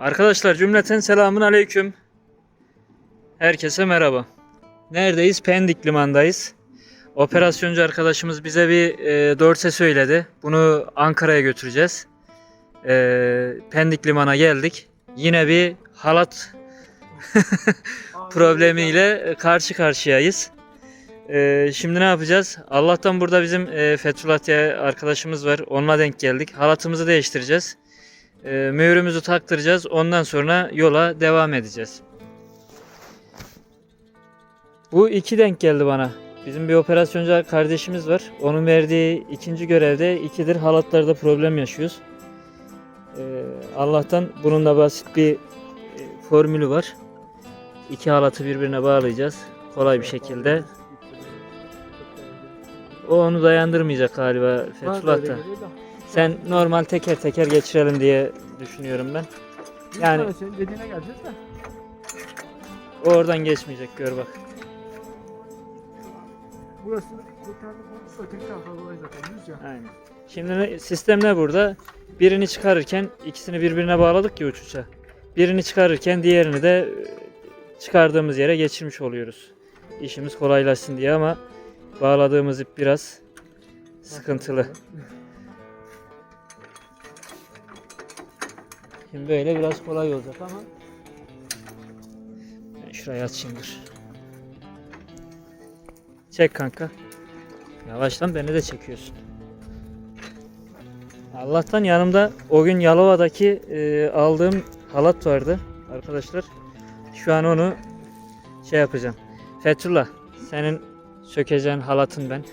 Arkadaşlar cümleten selamun aleyküm. Herkese merhaba. Neredeyiz? Pendik limandayız. Operasyoncu arkadaşımız bize bir e, dorse söyledi. Bunu Ankara'ya götüreceğiz. E, Pendik limana geldik. Yine bir halat problemiyle karşı karşıyayız. E, şimdi ne yapacağız? Allah'tan burada bizim e, Fethullah diye arkadaşımız var. Onunla denk geldik. Halatımızı değiştireceğiz. E, mühürümüzü taktıracağız. Ondan sonra yola devam edeceğiz. Bu iki denk geldi bana. Bizim bir operasyoncu kardeşimiz var. Onun verdiği ikinci görevde ikidir halatlarda problem yaşıyoruz. E, Allah'tan bunun da basit bir e, formülü var. İki halatı birbirine bağlayacağız. Kolay bir şekilde. O onu dayandırmayacak galiba Fethullah da. Sen normal teker teker geçirelim diye düşünüyorum ben. Yani- senin dediğine geleceğiz de. O oradan geçmeyecek gör bak. Burası bu tarafa konuşsa öteki tarafa kolay zaten düz ya. Aynen. Şimdi ne- sistem ne burada? Birini çıkarırken ikisini birbirine bağladık ya uç uça. Birini çıkarırken diğerini de e, çıkardığımız yere geçirmiş oluyoruz. İşimiz kolaylaşsın diye ama bağladığımız ip biraz sıkıntılı. Şimdi böyle biraz kolay olacak ama ben şurayı açayım dur. Çek kanka. Yavaştan beni de çekiyorsun. Allah'tan yanımda o gün Yalova'daki e, aldığım halat vardı arkadaşlar. Şu an onu şey yapacağım. Fethullah senin sökeceğin halatın ben.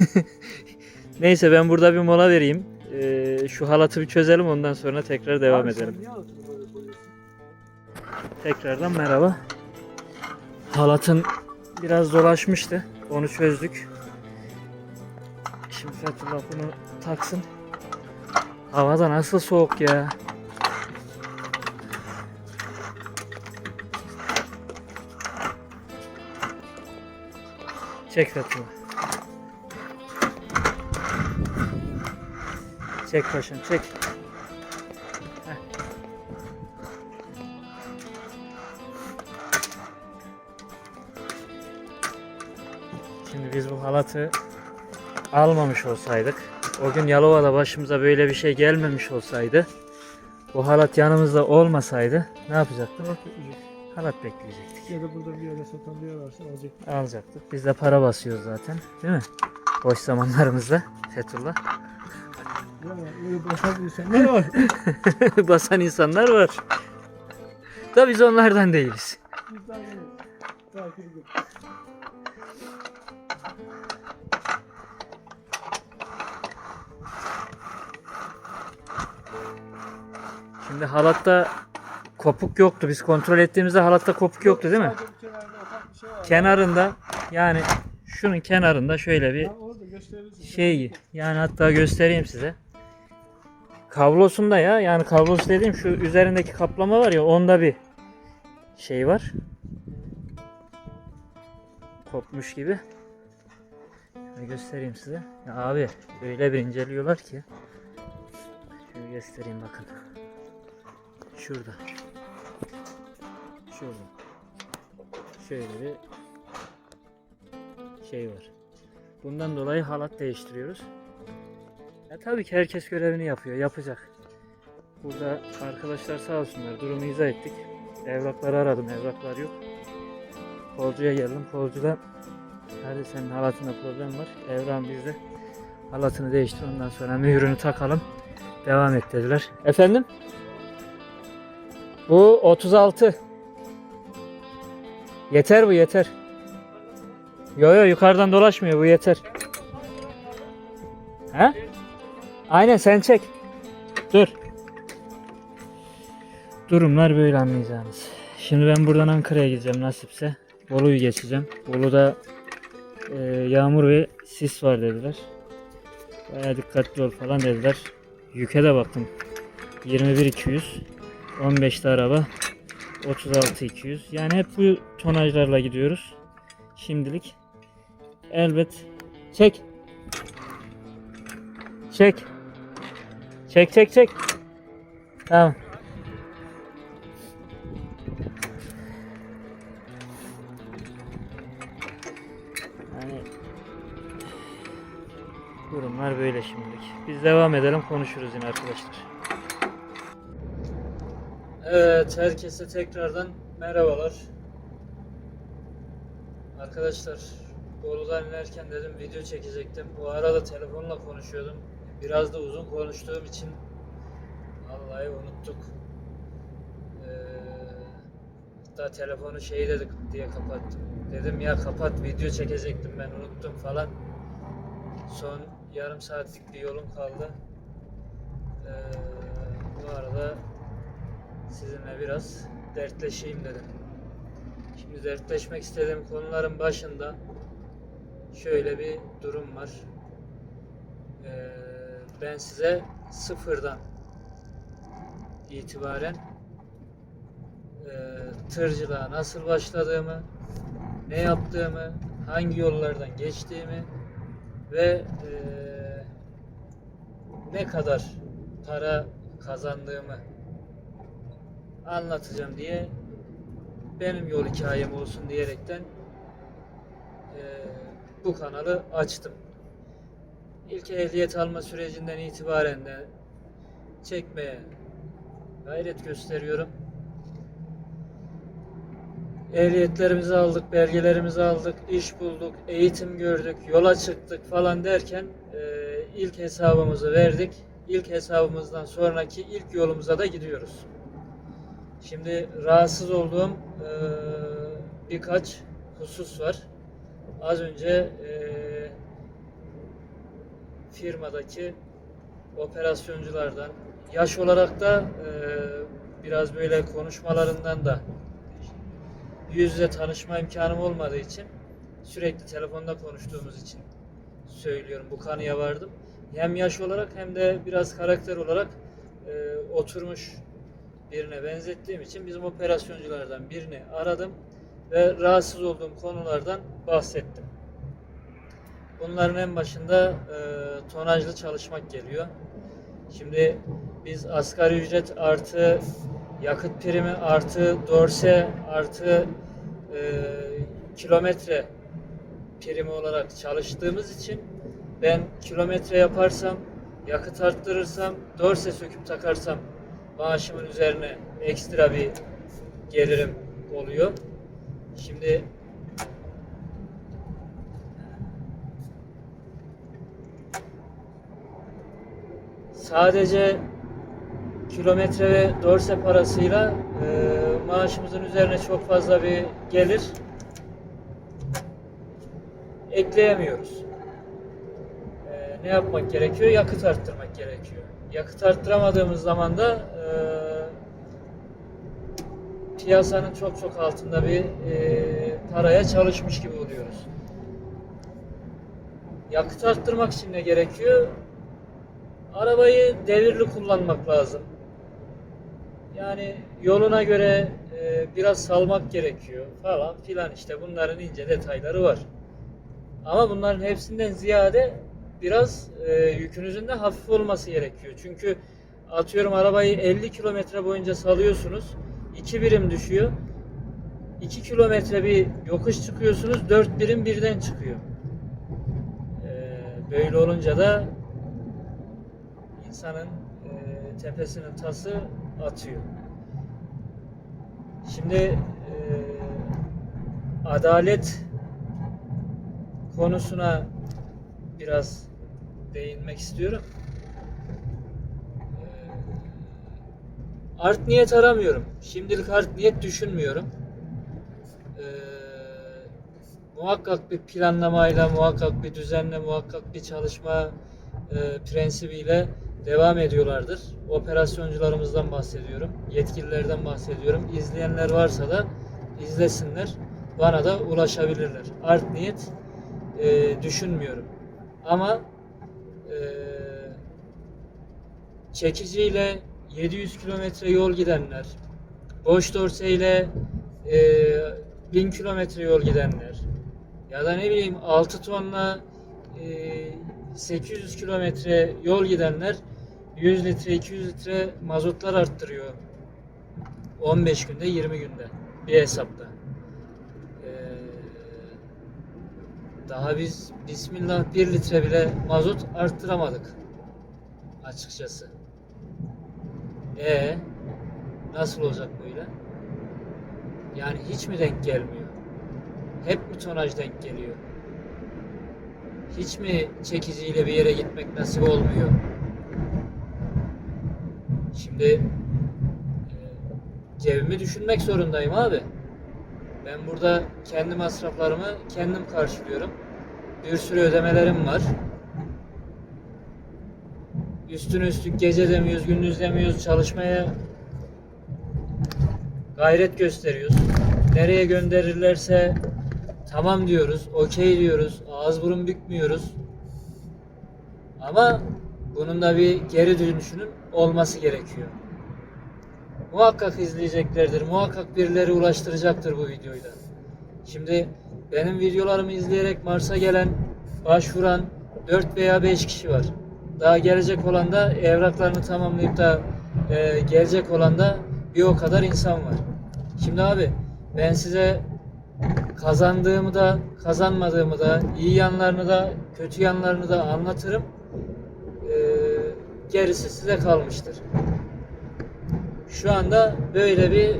Neyse ben burada bir mola vereyim. E, şu halatı bir çözelim ondan sonra tekrar devam Abi sen edelim. niye halatını böyle koyuyorsun? Tekrardan merhaba. Halatın biraz dolaşmıştı. Onu çözdük. Şimdi Fethullah bunu taksın. Havada nasıl soğuk ya. Çek Fethullah. Çek paşam çek. Heh. Şimdi biz bu halatı almamış olsaydık, o gün Yalova'da başımıza böyle bir şey gelmemiş olsaydı, bu halat yanımızda olmasaydı ne yapacaktık? Halat bekleyecek. Halat bekleyecektik. Ya da burada bir yere satan bir yer varsa alacak. Alacaktık. Biz de para basıyoruz zaten, değil mi? Boş zamanlarımızda Fethullah. Basan insanlar var. Basan insanlar var. Da biz onlardan değiliz. Şimdi halatta kopuk yoktu. Biz kontrol ettiğimizde halatta kopuk yoktu değil mi? Kenarında yani şunun kenarında şöyle bir şey yani hatta göstereyim size. Kablosunda ya yani kablosu dediğim şu üzerindeki kaplama var ya onda bir şey var. Kopmuş gibi. Şöyle göstereyim size. Ya abi öyle bir inceliyorlar ki. Şöyle göstereyim bakın. Şurada. Şurada. Şöyle bir şey var. Bundan dolayı halat değiştiriyoruz. Ya tabii ki herkes görevini yapıyor, yapacak. Burada arkadaşlar sağ olsunlar durumu izah ettik. Evrakları aradım, evraklar yok. Kolcuya geldim, kolcu da hadi senin halatında problem var. Evran bizde. Halatını değiştir ondan sonra mühürünü takalım. Devam et dediler. Efendim? Bu 36. Yeter bu yeter. Yo yo yukarıdan dolaşmıyor bu yeter. He? Aynen sen çek. Dur. Durumlar böyle anlayacağınız. Şimdi ben buradan Ankara'ya gideceğim nasipse. Bolu'yu geçeceğim. Bolu'da e, yağmur ve sis var dediler. Baya dikkatli ol falan dediler. Yüke de baktım. 21.200 15'te araba 36.200 Yani hep bu tonajlarla gidiyoruz. Şimdilik. Elbet. Çek. Çek. Çek çek çek. Tamam. Yani durumlar böyle şimdilik. Biz devam edelim konuşuruz yine arkadaşlar. Evet herkese tekrardan merhabalar. Arkadaşlar borudan inerken dedim video çekecektim. Bu arada telefonla konuşuyordum. Biraz da uzun konuştuğum için vallahi unuttuk. Ee, hatta telefonu şey dedik diye kapattım. Dedim ya kapat video çekecektim ben unuttum falan. Son yarım saatlik bir yolum kaldı. Ee, bu arada sizinle biraz dertleşeyim dedim. Şimdi dertleşmek istediğim konuların başında şöyle bir durum var. Ee, ben size sıfırdan itibaren e, tırcılığa nasıl başladığımı, ne yaptığımı, hangi yollardan geçtiğimi ve e, ne kadar para kazandığımı anlatacağım diye benim yol hikayem olsun diyerekten e, bu kanalı açtım. İlk ehliyet alma sürecinden itibaren de çekmeye gayret gösteriyorum. Ehliyetlerimizi aldık, belgelerimizi aldık, iş bulduk, eğitim gördük, yola çıktık falan derken e, ilk hesabımızı verdik. İlk hesabımızdan sonraki ilk yolumuza da gidiyoruz. Şimdi rahatsız olduğum e, birkaç husus var. Az önce e, firmadaki operasyonculardan, yaş olarak da e, biraz böyle konuşmalarından da yüz yüze tanışma imkanım olmadığı için sürekli telefonda konuştuğumuz için söylüyorum. Bu kanıya vardım. Hem yaş olarak hem de biraz karakter olarak e, oturmuş birine benzettiğim için bizim operasyonculardan birini aradım ve rahatsız olduğum konulardan bahsettim. Bunların en başında e, tonajlı çalışmak geliyor. Şimdi biz asgari ücret artı yakıt primi artı dorse artı e, kilometre primi olarak çalıştığımız için ben kilometre yaparsam, yakıt arttırırsam, dorse söküp takarsam maaşımın üzerine ekstra bir gelirim oluyor. Şimdi sadece kilometre ve dorse parasıyla e, maaşımızın üzerine çok fazla bir gelir ekleyemiyoruz. E, ne yapmak gerekiyor? Yakıt arttırmak gerekiyor. Yakıt arttıramadığımız zaman da e, piyasanın çok çok altında bir e, paraya çalışmış gibi oluyoruz. Yakıt arttırmak için ne gerekiyor? Arabayı devirli kullanmak lazım. Yani yoluna göre e, biraz salmak gerekiyor falan filan işte bunların ince detayları var. Ama bunların hepsinden ziyade biraz e, yükünüzün de hafif olması gerekiyor. Çünkü atıyorum arabayı 50 kilometre boyunca salıyorsunuz. 2 birim düşüyor. 2 kilometre bir yokuş çıkıyorsunuz. 4 birim birden çıkıyor. E, böyle olunca da insanın e, tepesinin tası atıyor. Şimdi e, adalet konusuna biraz değinmek istiyorum. E, art niyet aramıyorum. Şimdilik art niyet düşünmüyorum. E, muhakkak bir planlamayla, muhakkak bir düzenle, muhakkak bir çalışma e, prensibiyle devam ediyorlardır. Operasyoncularımızdan bahsediyorum. Yetkililerden bahsediyorum. İzleyenler varsa da izlesinler. Bana da ulaşabilirler. Art niyet e, düşünmüyorum. Ama e, çekiciyle 700 kilometre yol gidenler, boş dorseyle e, 1000 kilometre yol gidenler ya da ne bileyim 6 tonla e, 800 kilometre yol gidenler 100 litre 200 litre mazotlar arttırıyor 15 günde 20 günde bir hesapta. Ee, Daha biz Bismillah 1 litre bile mazot arttıramadık. Açıkçası. E nasıl olacak böyle? Yani hiç mi denk gelmiyor? Hep mi tonaj denk geliyor? Hiç mi çekiciyle bir yere gitmek nasip olmuyor? Şimdi e, cebimi düşünmek zorundayım abi. Ben burada kendi masraflarımı kendim karşılıyorum. Bir sürü ödemelerim var. Üstüne üstlük gece demiyoruz, gündüz demiyoruz çalışmaya gayret gösteriyoruz. Nereye gönderirlerse tamam diyoruz, okey diyoruz, ağız burun bükmüyoruz. Ama bunun da bir geri dönüşünün olması gerekiyor. Muhakkak izleyeceklerdir. Muhakkak birileri ulaştıracaktır bu videoyu da. Şimdi benim videolarımı izleyerek Mars'a gelen, başvuran 4 veya 5 kişi var. Daha gelecek olan da evraklarını tamamlayıp da e, gelecek olan da bir o kadar insan var. Şimdi abi ben size kazandığımı da kazanmadığımı da iyi yanlarını da kötü yanlarını da anlatırım. E, gerisi size kalmıştır. Şu anda böyle bir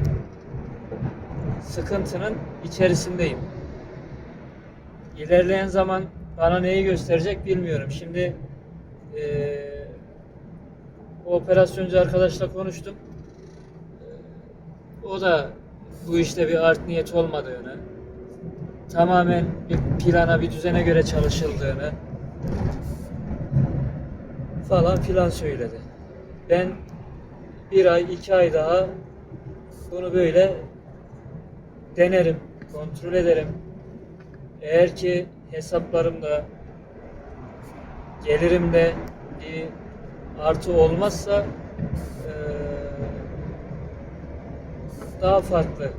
sıkıntının içerisindeyim. İlerleyen zaman bana neyi gösterecek bilmiyorum. Şimdi o operasyoncu arkadaşla konuştum. O da bu işte bir art niyet olmadığını, tamamen bir plana, bir düzene göre çalışıldığını falan filan söyledi. Ben bir ay, iki ay daha bunu böyle denerim, kontrol ederim. Eğer ki hesaplarımda, gelirimde bir artı olmazsa daha farklı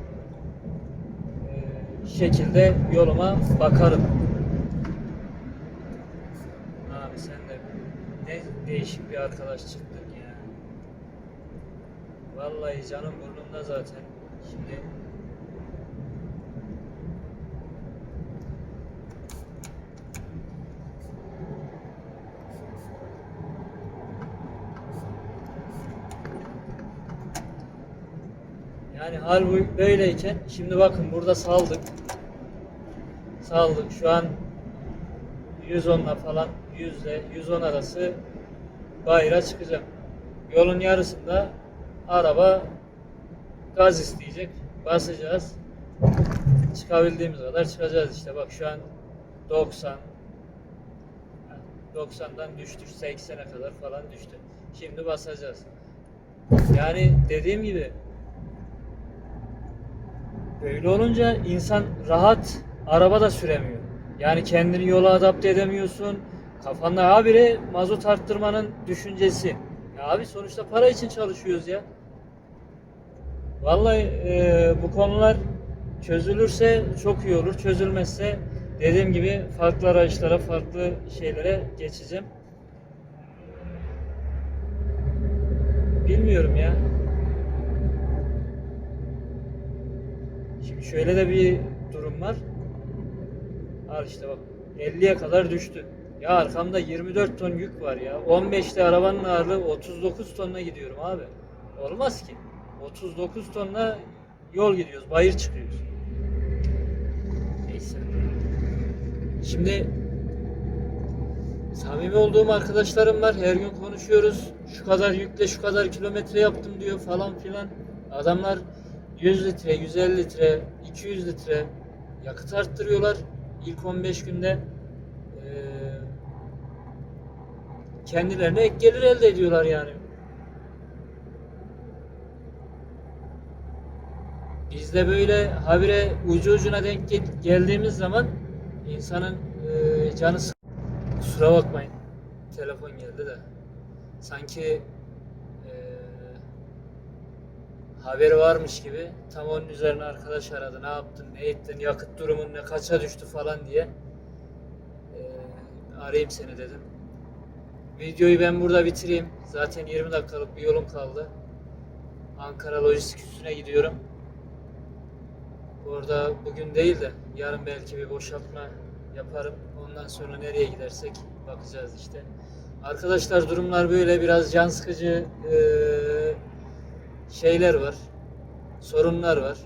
şekilde yoluma bakarım. Abi sen de ne değişik bir arkadaş çıktın ya. Vallahi canım burnumda zaten. Şimdi Yani hal böyleyken şimdi bakın burada saldık. Saldık. Şu an 110'la falan 100 ile 110 arası bayıra çıkacağım. Yolun yarısında araba gaz isteyecek. Basacağız. Çıkabildiğimiz kadar çıkacağız işte. Bak şu an 90 90'dan düştü 80'e kadar falan düştü. Şimdi basacağız. Yani dediğim gibi Böyle olunca insan rahat araba da süremiyor. Yani kendini yola adapte edemiyorsun. Kafanda habire mazot arttırmanın düşüncesi. Ya abi sonuçta para için çalışıyoruz ya. Vallahi e, bu konular çözülürse çok iyi olur. Çözülmezse dediğim gibi farklı araçlara, farklı şeylere geçeceğim. Bilmiyorum ya. Şimdi şöyle de bir durum var. Al işte bak 50'ye kadar düştü. Ya arkamda 24 ton yük var ya. 15'te arabanın ağırlığı 39 tonla gidiyorum abi. Olmaz ki. 39 tonla yol gidiyoruz, bayır çıkıyoruz. Neyse. Şimdi samimi olduğum arkadaşlarım var. Her gün konuşuyoruz. Şu kadar yükle şu kadar kilometre yaptım diyor falan filan. Adamlar 100 litre, 150 litre, 200 litre yakıt arttırıyorlar ilk 15 günde. Ee, kendilerine ek gelir elde ediyorlar yani. Biz de böyle habire ucu ucuna denk gel- geldiğimiz zaman insanın e, canı Kusura bakmayın. Telefon geldi de. Sanki e, haberi varmış gibi tam onun üzerine arkadaş aradı. Ne yaptın, ne ettin, yakıt durumun ne, kaça düştü falan diye. E, arayayım seni dedim. Videoyu ben burada bitireyim. Zaten 20 dakikalık bir yolum kaldı. Ankara lojistik üstüne gidiyorum. Orada bugün değil de yarın belki bir boşaltma yaparım. Ondan sonra nereye gidersek bakacağız işte. Arkadaşlar durumlar böyle biraz can sıkıcı şeyler var. Sorunlar var.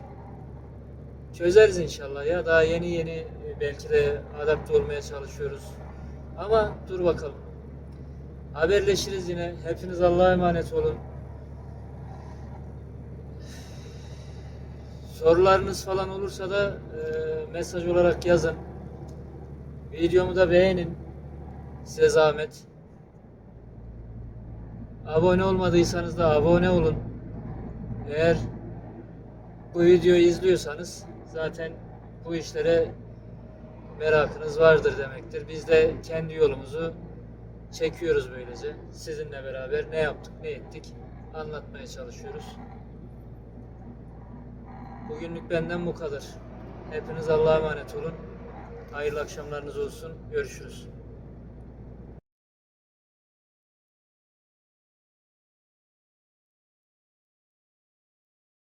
Çözeriz inşallah ya. Daha yeni yeni belki de adapte olmaya çalışıyoruz. Ama dur bakalım. Haberleşiriz yine. Hepiniz Allah'a emanet olun. Sorularınız falan olursa da e, mesaj olarak yazın. Videomu da beğenin. Size zahmet. Abone olmadıysanız da abone olun. Eğer bu videoyu izliyorsanız zaten bu işlere merakınız vardır demektir. Biz de kendi yolumuzu çekiyoruz böylece. Sizinle beraber ne yaptık, ne ettik anlatmaya çalışıyoruz. Bugünlük benden bu kadar. Hepiniz Allah'a emanet olun. Hayırlı akşamlarınız olsun. Görüşürüz.